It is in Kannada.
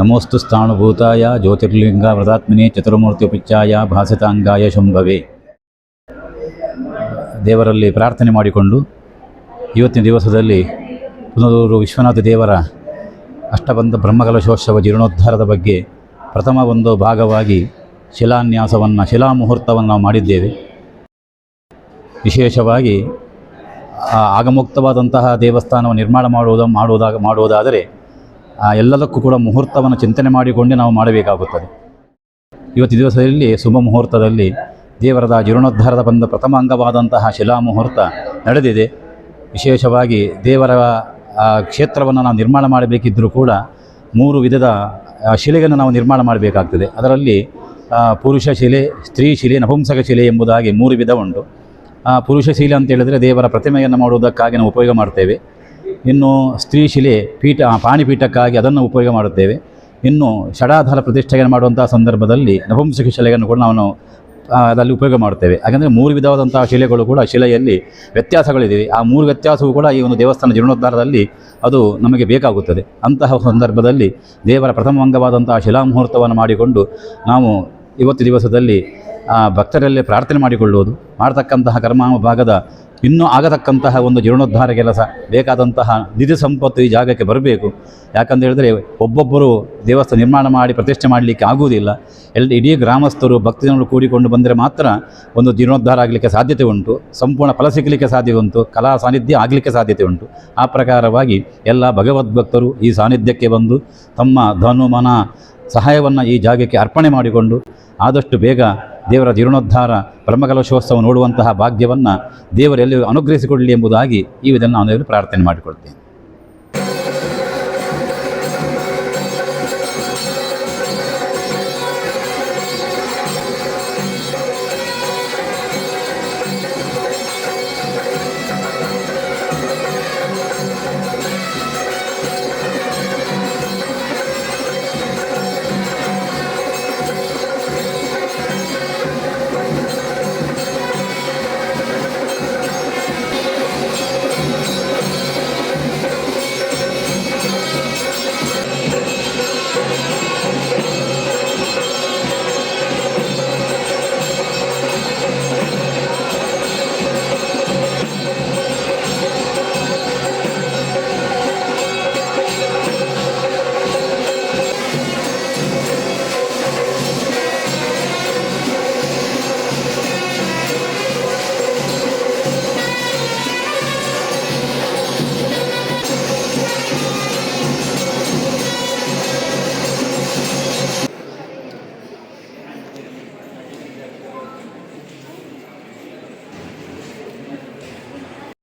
ನಮೋಸ್ತು ಸ್ಥಾಣುಭೂತಾಯ ಜ್ಯೋತಿರ್ಲಿಂಗ ವ್ರತಾತ್ಮನೆ ಚತುರ್ಮೂರ್ತಿ ಉಪಿಚ್ಛಾಯ ಭಾಸಿತಾಂಗಾಯ ಶುಂಭವೆ. ದೇವರಲ್ಲಿ ಪ್ರಾರ್ಥನೆ ಮಾಡಿಕೊಂಡು ಇವತ್ತಿನ ದಿವಸದಲ್ಲಿ ಪುನರೂರು ವಿಶ್ವನಾಥ ದೇವರ ಅಷ್ಟಬಂಧ ಬ್ರಹ್ಮಕಲಶೋತ್ಸವ ಜೀರ್ಣೋದ್ಧಾರದ ಬಗ್ಗೆ ಪ್ರಥಮ ಒಂದು ಭಾಗವಾಗಿ ಶಿಲಾನ್ಯಾಸವನ್ನು, ಶಿಲಾಮುಹೂರ್ತವನ್ನು ನಾವು ಮಾಡಿದ್ದೇವೆ. ವಿಶೇಷವಾಗಿ ಆಗಮುಕ್ತವಾದಂತಹ ದೇವಸ್ಥಾನವನ್ನು ನಿರ್ಮಾಣ ಮಾಡುವುದ, ಮಾಡುವುದಾಗ, ಮಾಡುವುದಾದರೆ ಎಲ್ಲದಕ್ಕೂ ಕೂಡ ಮುಹೂರ್ತವನ್ನು ಚಿಂತನೆ ಮಾಡಿಕೊಂಡು ನಾವು ಮಾಡಬೇಕಾಗುತ್ತದೆ. ಇವತ್ತು ದಿವಸದಲ್ಲಿ ಶುಭ ಮುಹೂರ್ತದಲ್ಲಿ ದೇವರದ ಜೀರ್ಣೋದ್ಧಾರದ ಬಂದ ಪ್ರಥಮ ಅಂಗವಾದಂತಹ ಶಿಲಾ ಮುಹೂರ್ತ ನಡೆದಿದೆ. ವಿಶೇಷವಾಗಿ ದೇವರ ಆ ಕ್ಷೇತ್ರವನ್ನು ನಾವು ನಿರ್ಮಾಣ ಮಾಡಬೇಕಿದ್ದರೂ ಕೂಡ ಮೂರು ವಿಧದ ಆ, ಶಿಲೆಯನ್ನು ನಾವು ನಿರ್ಮಾಣ ಮಾಡಬೇಕಾಗ್ತದೆ. ಅದರಲ್ಲಿ ಆ, ಪುರುಷ ಶಿಲೆ ಸ್ತ್ರೀ ಶಿಲೆ ನಪುಂಸಕ ಶಿಲೆ ಎಂಬುದಾಗಿ ಮೂರು ವಿಧ ಉಂಟು. ಆ, ಪುರುಷ ಶಿಲೆ ಅಂತ ಹೇಳಿದರೆ ದೇವರ ಪ್ರತಿಮೆಯನ್ನು ಮಾಡುವುದಕ್ಕಾಗಿ ನಾವು ಉಪಯೋಗ ಮಾಡ್ತೇವೆ. ಇನ್ನು ಸ್ತ್ರೀ ಶಿಲೆ ಪೀಠ ಪಾಣಿಪೀಠಕ್ಕಾಗಿ ಅದನ್ನು ಉಪಯೋಗ ಮಾಡುತ್ತೇವೆ. ಇನ್ನು ಷಡಾಧಾರ ಪ್ರತಿಷ್ಠೆಯನ್ನು ಮಾಡುವಂಥ ಸಂದರ್ಭದಲ್ಲಿ ನಪುಂಸಕ ಶಿಲೆಯನ್ನು ಕೂಡ ನಾವು ಅದರಲ್ಲಿ ಉಪಯೋಗ ಮಾಡುತ್ತೇವೆ. ಯಾಕಂದರೆ ಮೂರು ವಿಧವಾದಂತಹ ಶಿಲೆಗಳು ಕೂಡ ಶಿಲೆಯಲ್ಲಿ ವ್ಯತ್ಯಾಸಗಳಿವೆ ಆ ಮೂರು ವ್ಯತ್ಯಾಸವು ಕೂಡ ಈ ಒಂದು ದೇವಸ್ಥಾನ ಜೀರ್ಣೋದ್ಧಾರದಲ್ಲಿ ಅದು ನಮಗೆ ಬೇಕಾಗುತ್ತದೆ. ಅಂತಹ ಸಂದರ್ಭದಲ್ಲಿ ದೇವರ ಪ್ರಥಮ ಅಂಗವಾದಂತಹ ಶಿಲಾಮುಹೂರ್ತವನ್ನು ಮಾಡಿಕೊಂಡು ನಾವು ಇವತ್ತು ದಿವಸದಲ್ಲಿ ಭಕ್ತರಲ್ಲಿ ಪ್ರಾರ್ಥನೆ ಮಾಡಿಕೊಳ್ಳುವುದು, ಮಾಡತಕ್ಕಂತಹ ಕರ್ಮ ಭಾಗದ ಇನ್ನೂ ಆಗತಕ್ಕಂತಹ ಒಂದು ಜೀರ್ಣೋದ್ಧಾರ ಕೆಲಸ ಬೇಕಾದಂತಹ ನಿಧಿ ಸಂಪತ್ತು ಈ ಜಾಗಕ್ಕೆ ಬರಬೇಕು. ಯಾಕಂತ ಹೇಳಿದರೆ ಒಬ್ಬೊಬ್ಬರು ದೇವಸ್ಥಾನ ನಿರ್ಮಾಣ ಮಾಡಿ ಪ್ರತಿಷ್ಠೆ ಮಾಡಲಿಕ್ಕೆ ಆಗುವುದಿಲ್ಲ. ಎಲ್ಲ ಇಡೀ ಗ್ರಾಮಸ್ಥರು, ಭಕ್ತಜನರು ಕೂಡಿಕೊಂಡು ಬಂದರೆ ಮಾತ್ರ ಒಂದು ಜೀರ್ಣೋದ್ಧಾರ ಆಗಲಿಕ್ಕೆ ಸಾಧ್ಯತೆ ಉಂಟು. ಸಂಪೂರ್ಣ ಫಲ ಸಿಗಲಿಕ್ಕೆ ಸಾಧ್ಯ ಉಂಟು. ಕಲಾ ಸಾನ್ನಿಧ್ಯ ಆಗಲಿಕ್ಕೆ ಸಾಧ್ಯತೆ ಉಂಟು. ಆ ಪ್ರಕಾರವಾಗಿ ಎಲ್ಲ ಭಗವದ್ಭಕ್ತರು ಈ ಸಾನ್ನಿಧ್ಯಕ್ಕೆ ಬಂದು ತಮ್ಮ ಧನುಮನ ಸಹಾಯವನ್ನು ಈ ಜಾಗಕ್ಕೆ ಅರ್ಪಣೆ ಮಾಡಿಕೊಂಡು ಆದಷ್ಟು ಬೇಗ ದೇವರ ಜೀರ್ಣೋದ್ಧಾರ ಬ್ರಹ್ಮಕಲಶೋತ್ಸವ ನೋಡುವಂತಹ ಭಾಗ್ಯವನ್ನು ದೇವರೆಲ್ಲರೂ ಅನುಗ್ರಹಿಸಿಕೊಳ್ಳಲಿ ಎಂಬುದಾಗಿ ಈ ವಿಧಾನ ನಾನು ಪ್ರಾರ್ಥನೆ ಮಾಡಿಕೊಳ್ತೇನೆ.